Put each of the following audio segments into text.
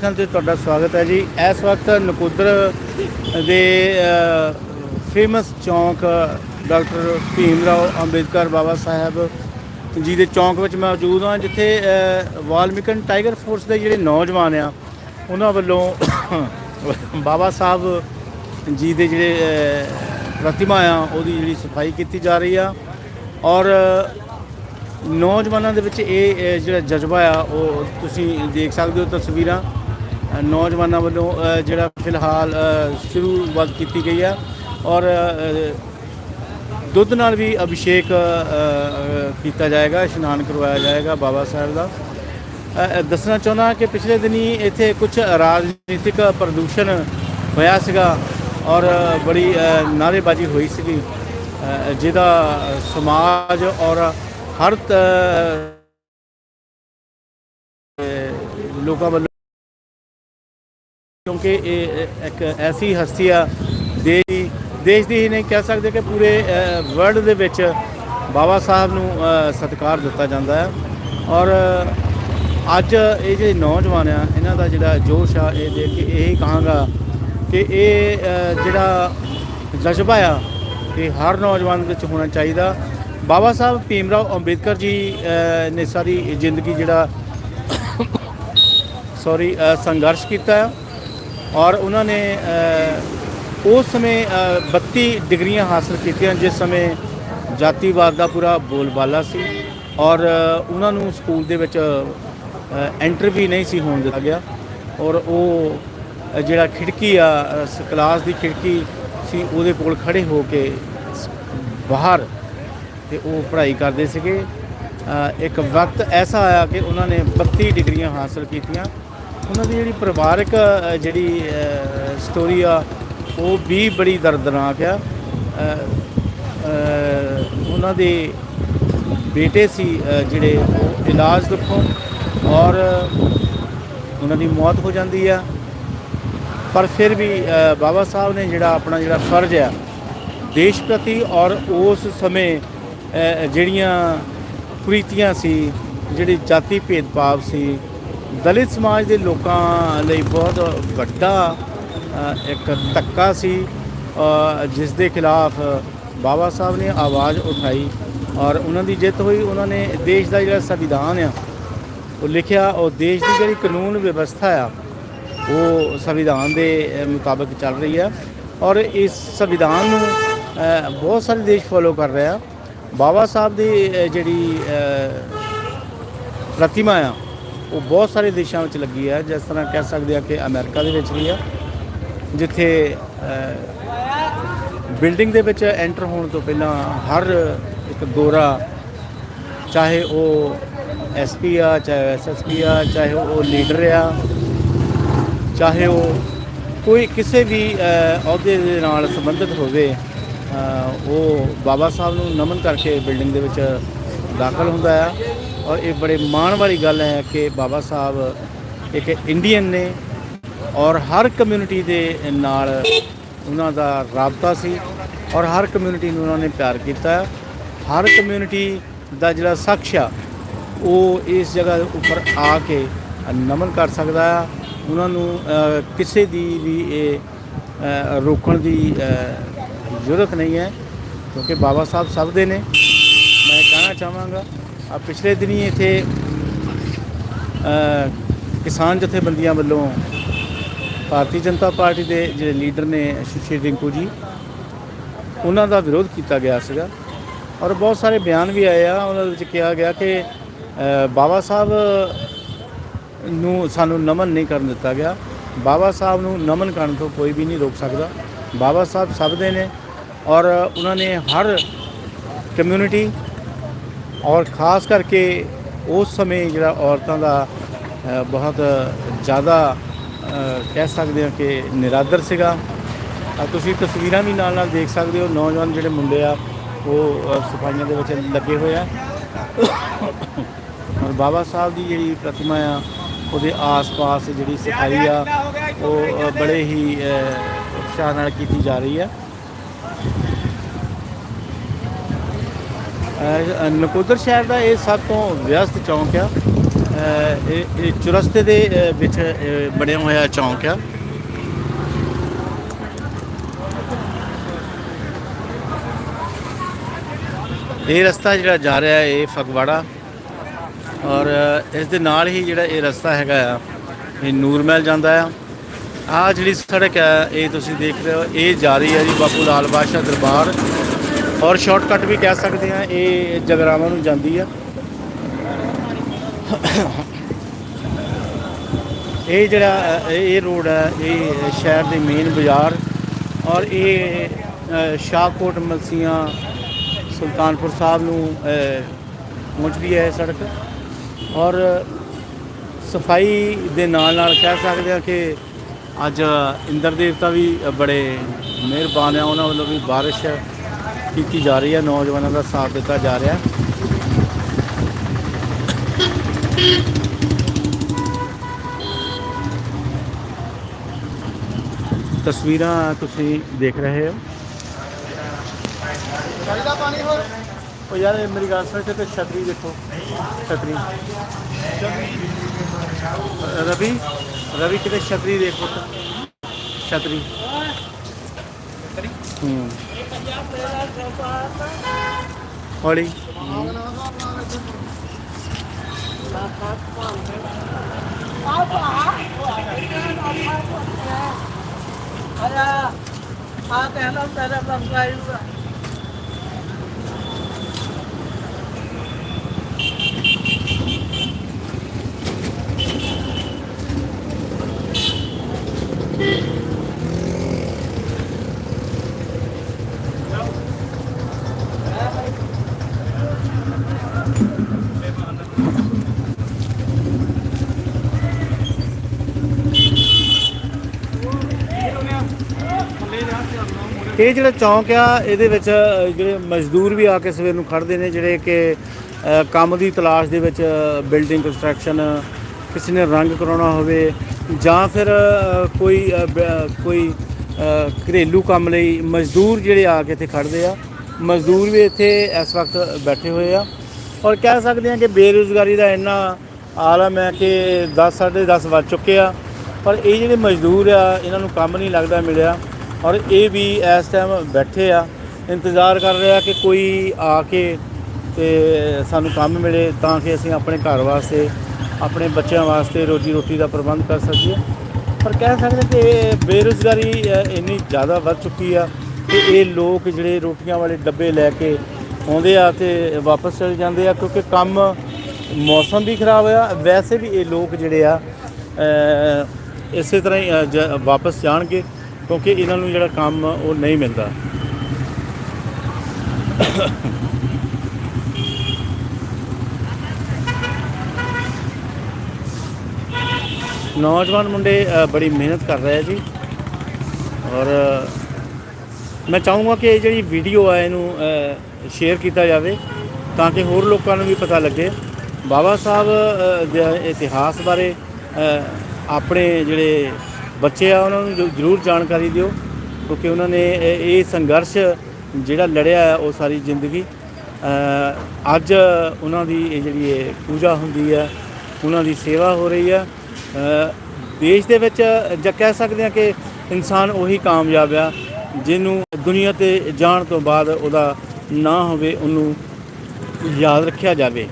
ਖਾਨ ਤੇ ਤੁਹਾਡਾ ਸਵਾਗਤ ਹੈ ਜੀ। ਇਸ ਵਕਤ ਨਕੋਦਰ ਦੇ ਫੇਮਸ ਚੌਂਕ ਡਾਕਟਰ ਭੀਮ ਰਾਓ ਅੰਬੇਦਕਰ ਬਾਬਾ ਸਾਹਿਬ ਜੀ ਦੇ ਚੌਂਕ ਵਿੱਚ ਮੈਂ ਮੌਜੂਦ ਹਾਂ ਜਿੱਥੇ ਅ, ਟਾਈਗਰ ਫੋਰਸ ਦੇ ਜਿਹੜੇ ਨੌਜਵਾਨ ਆ ਉਹਨਾਂ ਵੱਲੋਂ ਬਾਬਾ ਸਾਹਿਬ ਜੀ ਦੇ ਜਿਹੜੇ ਪ੍ਰਤਿਮਾ ਆ ਉਹਦੀ ਜਿਹੜੀ ਸਫ਼ਾਈ ਕੀਤੀ ਜਾ ਰਹੀ ਆ। ਔਰ ਨੌਜਵਾਨਾਂ ਦੇ ਵਿੱਚ ਇਹ ਜਿਹੜਾ ਜਜ਼ਬਾ ਆ ਉਹ ਤੁਸੀਂ ਦੇਖ ਸਕਦੇ ਹੋ ਤਸਵੀਰਾਂ। ਨੌਜਵਾਨਾਂ ਵੱਲੋਂ ਜਿਹੜਾ ਫਿਲਹਾਲ ਸ਼ੁਰੂਆਤ ਕੀਤੀ ਗਈ ਆ। ਔਰ ਦੁੱਧ ਨਾਲ ਵੀ ਅਭਿਸ਼ੇਕ ਕੀਤਾ ਜਾਏਗਾ ਇਸ਼ਨਾਨ ਕਰਵਾਇਆ ਜਾਏਗਾ ਬਾਬਾ ਸਾਹਿਬ ਦਾ। ਦੱਸਣਾ ਚਾਹੁੰਦਾ ਕਿ ਪਿਛਲੇ ਦਿਨੀ ਇੱਥੇ ਕੁਝ ਰਾਜਨੀਤਿਕ ਪ੍ਰਦੂਸ਼ਣ ਹੋਇਆ ਸੀਗਾ ਔਰ ਬੜੀ ਅ, ਨਾਅਰੇਬਾਜ਼ੀ ਹੋਈ ਸੀਗੀ। ਜਿਹਦਾ ਸਮਾਜ ਔਰ ਹਰ ਲੋਕਾਂ ਵੱਲੋਂ ਕਿਉਂਕਿ ਇਹ ਇੱਕ ਐਸੀ ਹਸਤੀ ਆ, ਦੇਸ਼ ਦੀ ਦੇਸ਼ ਦੀ ਹੀ ਨਹੀਂ ਕਹਿ ਸਕਦੇ ਕਿ ਪੂਰੇ ਵਰਲਡ ਦੇ ਵਿੱਚ ਬਾਬਾ ਸਾਹਿਬ ਨੂੰ ਸਤਿਕਾਰ ਦਿੱਤਾ ਜਾਂਦਾ ਹੈ। ਔਰ ਅੱਜ ਇਹ ਜਿਹੜੇ ਨੌਜਵਾਨ ਆ, ਇਹਨਾਂ ਦਾ ਜਿਹੜਾ ਜੋਸ਼ ਆ, ਇਹ ਦੇਖ ਕੇ ਇਹੀ ਕਹਾਂਗਾ ਕਿ ਇਹ ਜਿਹੜਾ ਜਜ਼ਬਾ ਆ, ਇਹ ਹਰ ਨੌਜਵਾਨ ਵਿੱਚ ਹੋਣਾ ਚਾਹੀਦਾ। ਬਾਬਾ ਸਾਹਿਬ ਭੀਮ ਰਾਓ ਅੰਬੇਦਕਰ ਜੀ ਨੇ ਸਾਰੀ ਜ਼ਿੰਦਗੀ ਜਿਹੜਾ ਸੌਰੀ ਸੰਘਰਸ਼ ਕੀਤਾ ਹੈ। ਔਰ ਉਹਨਾਂ ਨੇ ਉਸ ਸਮੇਂ ਅ, 32 ਡਿਗਰੀਆਂ ਹਾਸਲ ਕੀਤੀਆਂ ਜਿਸ ਸਮੇਂ ਜਾਤੀਵਾਦ ਦਾ ਪੂਰਾ ਬੋਲਬਾਲਾ ਸੀ ਔਰ ਉਹਨਾਂ ਨੂੰ ਸਕੂਲ ਦੇ ਵਿੱਚ ਐਂਟਰ ਵੀ ਨਹੀਂ ਸੀ ਹੋਣ ਦਿੱਤਾ ਗਿਆ ਔਰ ਉਹ ਜਿਹੜਾ ਖਿੜਕੀ ਆ ਕਲਾਸ ਦੀ ਖਿੜਕੀ ਸੀ ਉਹਦੇ ਕੋਲ ਖੜੇ ਹੋ ਕੇ ਬਾਹਰ ਤੇ ਉਹ ਪੜ੍ਹਾਈ ਕਰਦੇ ਸੀਗੇ। ਇੱਕ ਵਕਤ ਐਸਾ ਆਇਆ ਕਿ ਉਹਨਾਂ ਨੇ 32 ਡਿਗਰੀਆਂ ਹਾਸਲ ਕੀਤੀਆਂ ਉਹਨਾਂ ਦੀ ਜਿਹੜੀ ਪਰਿਵਾਰਕ ਅ, ਜਿਹੜੀ ਅ, ਸਟੋਰੀ ਆ ਉਹ ਵੀ ਬੜੀ ਦਰਦਨਾਕ ਆ। ਅ, ਅ, ਉਹਨਾਂ ਦੇ ਬੇਟੇ ਸੀ ਅ, ਜਿਹੜੇ ਉਹ ਇਲਾਜ ਦੁੱਖੋਂ ਔਰ ਉਹਨਾਂ ਦੀ ਮੌਤ ਹੋ ਜਾਂਦੀ ਆ। ਪਰ ਫਿਰ ਵੀ ਅ, ਬਾਬਾ ਸਾਹਿਬ ਨੇ ਜਿਹੜਾ ਆਪਣਾ ਜਿਹੜਾ ਫਰਜ਼ ਆ ਦੇਸ਼ ਪ੍ਰਤੀ ਔਰ ਉਸ ਸਮੇਂ ਅ, ਜਿਹੜੀਆਂ ਕੁਰੀਤੀਆਂ ਸੀ ਜਿਹੜੀ ਜਾਤੀ ਭੇਦਭਾਵ ਸੀ ਦਲਿਤ ਸਮਾਜ ਦੇ ਲੋਕਾਂ ਲਈ ਬਹੁਤ ਵੱਡਾ ਇੱਕ ਧੱਕਾ ਸੀ ਜਿਸ ਦੇ ਖਿਲਾਫ ਬਾਬਾ ਸਾਹਿਬ ਨੇ ਆਵਾਜ਼ ਉਠਾਈ ਔਰ ਉਹਨਾਂ ਦੀ ਜਿੱਤ ਹੋਈ। ਉਹਨਾਂ ਨੇ ਦੇਸ਼ ਦਾ ਜਿਹੜਾ ਸੰਵਿਧਾਨ ਆ, ਉਹ ਲਿਖਿਆ। ਔਰ ਦੇਸ਼ ਦੀ ਜਿਹੜੀ ਕਾਨੂੰਨ ਵਿਵਸਥਾ ਆ, ਉਹ ਸੰਵਿਧਾਨ ਦੇ ਮੁਤਾਬਕ ਚੱਲ ਰਹੀ ਆ ਔਰ ਇਸ ਸੰਵਿਧਾਨ ਨੂੰ ਬਹੁਤ ਸਾਰੇ ਦੇਸ਼ ਫੋਲੋ ਕਰ ਰਹੇ ਆ। ਬਾਬਾ ਸਾਹਿਬ ਦੀ ਜਿਹੜੀ ਪ੍ਰਤਿਮਾ ਆ ਉਹ ਬਹੁਤ ਸਾਰੇ ਦੇਸ਼ਾਂ ਵਿੱਚ ਲੱਗੀ ਹੈ ਜਿਸ ਤਰ੍ਹਾਂ ਕਹਿ ਸਕਦੇ ਆ ਕਿ ਅਮਰੀਕਾ ਦੇ ਵਿੱਚ ਵੀ ਆ, ਜਿੱਥੇ ਬਿਲਡਿੰਗ ਦੇ ਵਿੱਚ ਐਂਟਰ ਹੋਣ ਤੋਂ ਪਹਿਲਾਂ ਹਰ ਇੱਕ ਗੋਰਾ, ਚਾਹੇ ਉਹ ਐਸਪੀ ਆ, ਚਾਹੇ ਐਸਐਸਪੀ ਆ, ਚਾਹੇ ਉਹ ਲੀਡਰ ਆ, ਚਾਹੇ ਉਹ ਕੋਈ ਕਿਸੇ ਵੀ ਅਹੁਦੇ ਦੇ ਨਾਲ ਸੰਬੰਧਿਤ ਹੋਵੇ ਉਹ ਬਾਬਾ ਸਾਹਿਬ ਨੂੰ ਨਮਨ ਕਰਕੇ ਬਿਲਡਿੰਗ ਦੇ ਵਿੱਚ ਦਾਖਲ ਹੁੰਦਾ ਆ। ਔਰ ਇਹ ਬੜੇ ਮਾਣ ਵਾਲੀ ਗੱਲ ਹੈ ਕਿ ਬਾਬਾ ਸਾਹਿਬ ਇੱਕ ਇੰਡੀਅਨ ਨੇ ਔਰ ਹਰ ਕਮਿਊਨਿਟੀ ਦੇ ਨਾਲ ਉਹਨਾਂ ਦਾ ਰਾਬਤਾ ਸੀ ਔਰ ਹਰ ਕਮਿਊਨਿਟੀ ਨੂੰ ਉਹਨਾਂ ਨੇ ਪਿਆਰ ਕੀਤਾ। ਹਰ ਕਮਿਊਨਿਟੀ ਦਾ ਜਿਹੜਾ ਸ਼ਖਸ ਆ, ਉਹ ਇਸ ਜਗ੍ਹਾ ਉੱਪਰ ਆ ਕੇ ਨਮਨ ਕਰ ਸਕਦਾ ਆ ਉਹਨਾਂ ਨੂੰ ਕਿਸੇ ਦੀ ਵੀ ਇਹ ਰੋਕਣ ਦੀ ਜ਼ਰੂਰਤ ਨਹੀਂ ਹੈ ਕਿਉਂਕਿ ਬਾਬਾ ਸਾਹਿਬ ਸਭ ਦੇ ਨੇ। ਮੈਂ ਕਹਿਣਾ ਚਾਹਾਂਗਾ ਆ ਪਿਛਲੇ ਦਿਨੀ ਇੱਥੇ ਕਿਸਾਨ ਜਥੇਬੰਦੀਆਂ ਵੱਲੋਂ ਭਾਰਤੀ ਜਨਤਾ ਪਾਰਟੀ ਦੇ ਜਿਹੜੇ ਲੀਡਰ ਨੇ ਸੁਸ਼ੀ ਰਿੰਕੂ ਜੀ, ਉਹਨਾਂ ਦਾ ਵਿਰੋਧ ਕੀਤਾ ਗਿਆ ਸੀਗਾ। ਔਰ ਬਹੁਤ ਸਾਰੇ ਬਿਆਨ ਵੀ ਆਏ ਆ, ਉਹਨਾਂ ਵਿੱਚ ਕਿਹਾ ਗਿਆ ਕਿ ਬਾਬਾ ਸਾਹਿਬ ਨੂੰ ਸਾਨੂੰ ਨਮਨ ਨਹੀਂ ਕਰਨ ਦਿੱਤਾ ਗਿਆ। ਬਾਬਾ ਸਾਹਿਬ ਨੂੰ ਨਮਨ ਕਰਨ ਤੋਂ ਕੋਈ ਵੀ ਨਹੀਂ ਰੋਕ ਸਕਦਾ। ਬਾਬਾ ਸਾਹਿਬ ਸਭ ਦੇ ਨੇ ਔਰ ਉਹਨਾਂ ਨੇ ਹਰ ਕਮਿਊਨਿਟੀ ਔਰ ਖਾਸ ਕਰਕੇ ਉਸ ਸਮੇਂ ਜਿਹੜਾ ਔਰਤਾਂ ਦਾ ਬਹੁਤ ਜ਼ਿਆਦਾ ਕਹਿ ਸਕਦੇ ਹਾਂ ਕਿ ਨਿਰਾਦਰ ਸੀਗਾ। ਤੁਸੀਂ ਤਸਵੀਰਾਂ ਵੀ ਨਾਲ ਨਾਲ ਦੇਖ ਸਕਦੇ ਹੋ, ਨੌਜਵਾਨ ਜਿਹੜੇ ਮੁੰਡੇ ਆ, ਉਹ ਸਫਾਈਆਂ ਦੇ ਵਿੱਚ ਲੱਗੇ ਹੋਏ ਆ। ਔਰ ਬਾਬਾ ਸਾਹਿਬ ਦੀ ਜਿਹੜੀ ਪ੍ਰਤਿਮਾ ਆ, ਉਹਦੇ ਆਸ-ਪਾਸ ਜਿਹੜੀ ਸਫ਼ਾਈ ਆ, ਉਹ ਬੜੇ ਹੀ ਉਤਸ਼ਾਹ ਨਾਲ ਕੀਤੀ ਜਾ ਰਹੀ ਆ। ਨਕੋਦਰ ਸ਼ਹਿਰ ਦਾ ਇਹ ਸਭ ਤੋਂ ਵਿਅਸਤ ਚੌਂਕ ਆ। ਇਹ ਇਹ ਚੁਰਸਤੇ ਦੇ ਵਿੱਚ ਬਣਿਆ ਹੋਇਆ ਚੌਂਕ ਆ। ਇਹ ਰਸਤਾ ਜਿਹੜਾ ਜਾ ਰਿਹਾ ਇਹ ਫਗਵਾੜਾ। ਔਰ ਇਸ ਦੇ ਨਾਲ ਹੀ ਜਿਹੜਾ ਇਹ ਰਸਤਾ ਹੈਗਾ ਆ, ਇਹ ਨੂਰਮਹਿਲ ਜਾਂਦਾ ਆ। ਆ ਜਿਹੜੀ ਸੜਕ ਹੈ ਇਹ ਤੁਸੀਂ ਦੇਖ ਰਹੇ ਹੋ, ਇਹ ਜਾ ਰਹੀ ਹੈ ਜੀ ਬਾਪੂ ਲਾਲ ਬਾਦਸ਼ਾਹ ਦਰਬਾਰ। ਔਰ ਸ਼ਾਰਟਕਟ ਵੀ ਕਹਿ ਸਕਦੇ ਆ ਇਹ ਜਗਰਾਵਾਂ ਨੂੰ ਜਾਂਦੀ ਆ। ਇਹ ਜਿਹੜਾ, ਇਹ ਰੋਡ ਹੈ ਇਹ ਸ਼ਹਿਰ ਦੇ ਮੇਨ ਬਾਜ਼ਾਰ। ਔਰ ਇਹ ਸ਼ਾਹਕੋਟ, ਮਲਸੀਆਂ, ਸੁਲਤਾਨਪੁਰ ਸਾਹਿਬ ਨੂੰ ਪਹੁੰਚਦੀ ਹੈ ਇਹ ਸੜਕ। ਔਰ ਸਫ਼ਾਈ ਦੇ ਨਾਲ ਨਾਲ ਕਹਿ ਸਕਦੇ ਆ ਕਿ ਅੱਜ ਇੰਦਰ ਦੇਵਤਾ ਵੀ ਬੜੇ ਮਿਹਰਬਾਨ ਆ, ਉਹਨਾਂ ਵੱਲੋਂ ਵੀ ਬਾਰਿਸ਼ ਕੀਤੀ ਜਾ ਰਹੀ ਹੈ ਨੌਜਵਾਨਾਂ ਦਾ ਸਾਥ ਦਿੱਤਾ ਜਾ ਰਿਹਾ ਹੈ। ਤਸਵੀਰਾਂ ਤੁਸੀਂ ਦੇਖ ਰਹੇ ਹੋ। ਚਾਹੀਦਾ ਪਾਣੀ ਹੋਰ? ਉਹ ਯਾਰ ਇਹ ਮੇਰੀ ਗੱਲ ਸੁਣ ਤੇ ਛਤਰੀ ਦੇਖੋ। ਛਤਰੀ। ਰਵੀ ਰਵੀ ਕਿਤੇ ਛਤਰੀ ਦੇਖੋ। ਤਾਂ। ਛਤਰੀ? ਹੂੰ। ਹੌਲੀ ਆ ਕਹਿਣਾ ਤੇਰਾ ਬੰਦਾ ਇਹ ਜਿਹੜਾ ਚੌਂਕ ਆ, ਇਹਦੇ ਵਿੱਚ ਜਿਹੜੇ ਮਜ਼ਦੂਰ ਵੀ ਆ ਕੇ ਸਵੇਰ ਨੂੰ ਖੜਦੇ ਨੇ, ਜਿਹੜੇ ਕਿ ਕੰਮ ਦੀ ਤਲਾਸ਼ ਦੇ ਵਿੱਚ ਬਿਲਡਿੰਗ ਕੰਸਟਰਕਸ਼ਨ ਕਿਸੇ ਨੇ ਰੰਗ ਕਰਾਉਣਾ ਹੋਵੇ ਜਾਂ ਫਿਰ ਕੋਈ ਕੋਈ ਘਰੇਲੂ ਕੰਮ ਲਈ ਮਜ਼ਦੂਰ ਜਿਹੜੇ ਆ ਕੇ ਇੱਥੇ ਖੜਦੇ ਆ। ਮਜ਼ਦੂਰ ਵੀ ਇੱਥੇ ਇਸ ਵਕਤ ਬੈਠੇ ਹੋਏ ਆ। ਔਰ ਕਹਿ ਸਕਦੇ ਆ ਕਿ ਬੇਰੁਜ਼ਗਾਰੀ ਦਾ ਇੰਨਾ ਆਲਮ ਹੈ ਕਿ 10 10:30 ਵੱਜ ਚੁੱਕੇ ਆ। ਪਰ ਇਹ ਜਿਹੜੇ ਮਜ਼ਦੂਰ ਆ, ਇਹਨਾਂ ਨੂੰ ਕੰਮ ਨਹੀਂ ਲੱਗਦਾ ਮਿਲਿਆ। ਔਰ ਇਹ ਵੀ ਇਸ ਟਾਈਮ ਬੈਠੇ ਆ, ਇੰਤਜ਼ਾਰ ਕਰ ਰਹੇ ਆ ਕਿ ਕੋਈ ਆ ਕੇ ਤੇ ਸਾਨੂੰ ਕੰਮ ਮਿਲੇ ਤਾਂ ਕਿ ਅਸੀਂ ਆਪਣੇ ਘਰ ਵਾਸਤੇ, ਆਪਣੇ ਬੱਚਿਆਂ ਵਾਸਤੇ ਰੋਜੀ ਰੋਟੀ ਦਾ ਪ੍ਰਬੰਧ ਕਰ ਸਕੀਏ। ਪਰ ਕਹਿ ਸਕਦੇ ਕਿ ਇਹ ਬੇਰੁਜ਼ਗਾਰੀ ਇੰਨੀ ਜ਼ਿਆਦਾ ਵੱਧ ਚੁੱਕੀ ਆ ਕਿ ਇਹ ਲੋਕ ਜਿਹੜੇ ਰੋਟੀਆਂ ਵਾਲੇ ਡੱਬੇ ਲੈ ਕੇ ਆਉਂਦੇ ਆ ਤੇ ਵਾਪਸ ਚਲੇ ਜਾਂਦੇ ਆ ਕਿਉਂਕਿ ਕੰਮ ਮੌਸਮ ਵੀ ਖਰਾਬ ਆ ਵੈਸੇ ਵੀ ਇਹ ਲੋਕ ਜਿਹੜੇ ਆ ਇਸੇ ਤਰ੍ਹਾਂ ਹੀ ਜ- ਵਾਪਸ ਜਾਣਗੇ। ਕਿਉਂਕਿ ਇਹਨਾਂ ਨੂੰ ਜਿਹੜਾ ਕੰਮ ਉਹ ਨਹੀਂ ਮਿਲਦਾ। ਨੌਜਵਾਨ ਮੁੰਡੇ ਬੜੀ ਮਿਹਨਤ ਕਰ ਰਹੇ ਜੀ। ਔਰ ਮੈਂ ਚਾਹੂੰਗਾ ਕਿ ਇਹ ਜਿਹੜੀ ਵੀਡੀਓ ਆ, ਇਹਨੂੰ ਸ਼ੇਅਰ ਕੀਤਾ ਜਾਵੇ ਤਾਂ ਕਿ ਹੋਰ ਲੋਕਾਂ ਨੂੰ ਵੀ ਪਤਾ ਲੱਗੇ। ਬਾਬਾ ਸਾਹਿਬ ਦੇ ਇਤਿਹਾਸ ਬਾਰੇ ਆਪਣੇ ਜਿਹੜੇ ਬੱਚੇ ਆ, ਉਹਨਾਂ ਨੂੰ ਜ਼ਰੂ- ਜ਼ਰੂਰ ਜਾਣਕਾਰੀ ਦਿਓ, ਕਿਉਂਕਿ ਉਹਨਾਂ ਨੇ ਇਹ ਸੰਘਰਸ਼ ਜਿਹੜਾ ਲੜਿਆ ਹੈ, ਉਹ ਸਾਰੀ ਜ਼ਿੰਦਗੀ। ਅੱਜ ਉਹਨਾਂ ਦੀ ਇਹ ਜਿਹੜੀ ਇਹ ਪੂਜਾ ਹੁੰਦੀ ਹੈ, ਉਹਨਾਂ ਦੀ ਸੇਵਾ ਹੋ ਰਹੀ ਹੈ। ਦੇਸ਼ ਦੇ ਵਿੱਚ ਜਾਂ ਕਹਿ ਸਕਦੇ ਹਾਂ ਕਿ ਇਨਸਾਨ ਉਹੀ ਕਾਮਯਾਬ ਆ, ਜਿਹਨੂੰ ਦੁਨੀਆ ਤੇ ਜਾਣ ਤੋਂ ਬਾਅਦ ਉਹਦਾ ਨਾ ਹੋਵੇ, ਉਹਨੂੰ ਯਾਦ ਰੱਖਿਆ ਜਾਵੇ।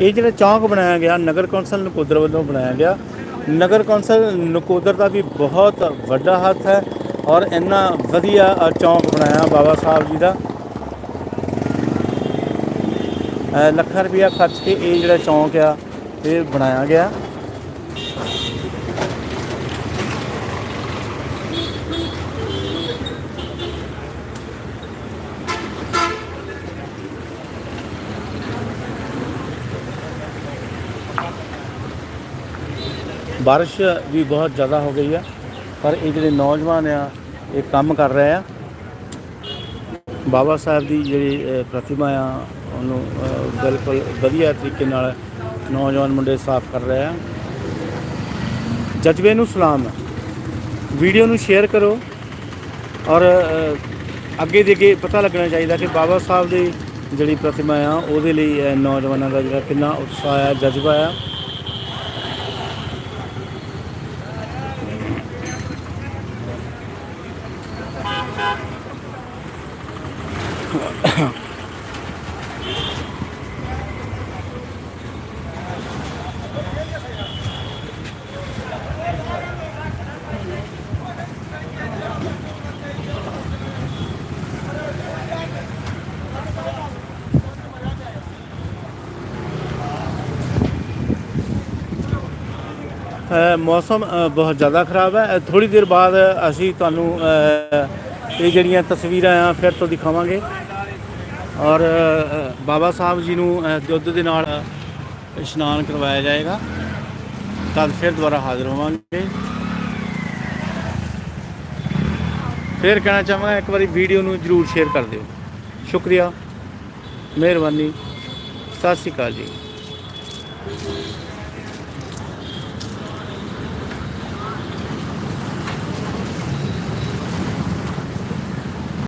ਇਹ ਜਿਹੜਾ ਚੌਂਕ ਬਣਾਇਆ ਗਿਆ, ਨਗਰ ਕੌਂਸਲ ਨਕੋਦਰ ਵੱਲੋਂ ਬਣਾਇਆ ਗਿਆ। ਨਗਰ ਕੌਂਸਲ ਨਕੋਦਰ ਦਾ ਵੀ ਬਹੁਤ ਵੱਡਾ ਹੱਥ ਹੈ ਔਰ ਇੰਨਾ ਵਧੀਆ ਚੌਂਕ ਬਣਾਇਆ ਬਾਬਾ ਸਾਹਿਬ ਜੀ ਦਾ। ਲੱਖਾਂ ਰੁਪਇਆ ਖਰਚ ਕੇ ਇਹ ਜਿਹੜਾ ਚੌਂਕ ਆ, ਇਹ ਬਣਾਇਆ ਗਿਆ। ਬਾਰਿਸ਼ ਵੀ ਬਹੁਤ ਜ਼ਿਆਦਾ ਹੋ ਗਈ ਆ, ਪਰ ਇਹ ਜਿਹੜੇ ਨੌਜਵਾਨ ਆ, ਇਹ ਕੰਮ ਕਰ ਰਹੇ ਆ। ਬਾਬਾ ਸਾਹਿਬ ਦੀ ਜਿਹੜੀ ਪ੍ਰਤਿਮਾ ਆ, ਉਹਨੂੰ ਬਿਲਕੁਲ ਵਧੀਆ ਤਰੀਕੇ ਨਾਲ ਨੌਜਵਾਨ ਮੁੰਡੇ ਸਾਫ਼ ਕਰ ਰਹੇ ਆ। ਜਜ਼ਬੇ ਨੂੰ ਸਲਾਮ। ਵੀਡੀਓ ਨੂੰ ਸ਼ੇਅਰ ਕਰੋ ਔਰ ਅੱਗੇ ਦੇ ਅੱਗੇ ਪਤਾ ਲੱਗਣਾ ਚਾਹੀਦਾ ਕਿ ਬਾਬਾ ਸਾਹਿਬ ਦੀ ਜਿਹੜੀ ਪ੍ਰਤਿਮਾ ਆ, ਉਹਦੇ ਲਈ ਨੌਜਵਾਨਾਂ ਦਾ ਜਿਹੜਾ ਕਿੰਨਾ ਉਤਸ਼ਾਹ ਆ, ਜਜ਼ਬਾ ਆ। ਮੌਸਮ ਬਹੁਤ ਜ਼ਿਆਦਾ ਖਰਾਬ ਹੈ। ਥੋੜੀ ਦੇਰ ਬਾਅਦ ਅਸੀਂ ਤੁਹਾਨੂੰ ਇਹ ਜਿਹੜੀਆਂ ਤਸਵੀਰਾਂ ਆ, ਫਿਰ ਤੋਂ ਦਿਖਾਵਾਂਗੇ। ਔਰ ਬਾਬਾ ਸਾਹਿਬ ਜੀ ਨੂੰ ਦੁੱਧ ਦੇ ਨਾਲ ਇਸ਼ਨਾਨ ਕਰਵਾਇਆ ਜਾਏਗਾ। ਤਦ ਫਿਰ ਦੁਬਾਰਾ ਹਾਜ਼ਰ ਹੋਵਾਂਗੇ। ਫਿਰ ਕਹਿਣਾ ਚਾਹਾਂਗਾ, ਇੱਕ ਵਾਰੀ ਵੀਡੀਓ ਨੂੰ ਜਰੂਰ ਸ਼ੇਅਰ ਕਰ ਦਿਓ। ਸ਼ੁਕਰੀਆ। ਮਿਹਰਬਾਨੀ। ਸਤਿ ਸ਼੍ਰੀ ਅਕਾਲ ਜੀ।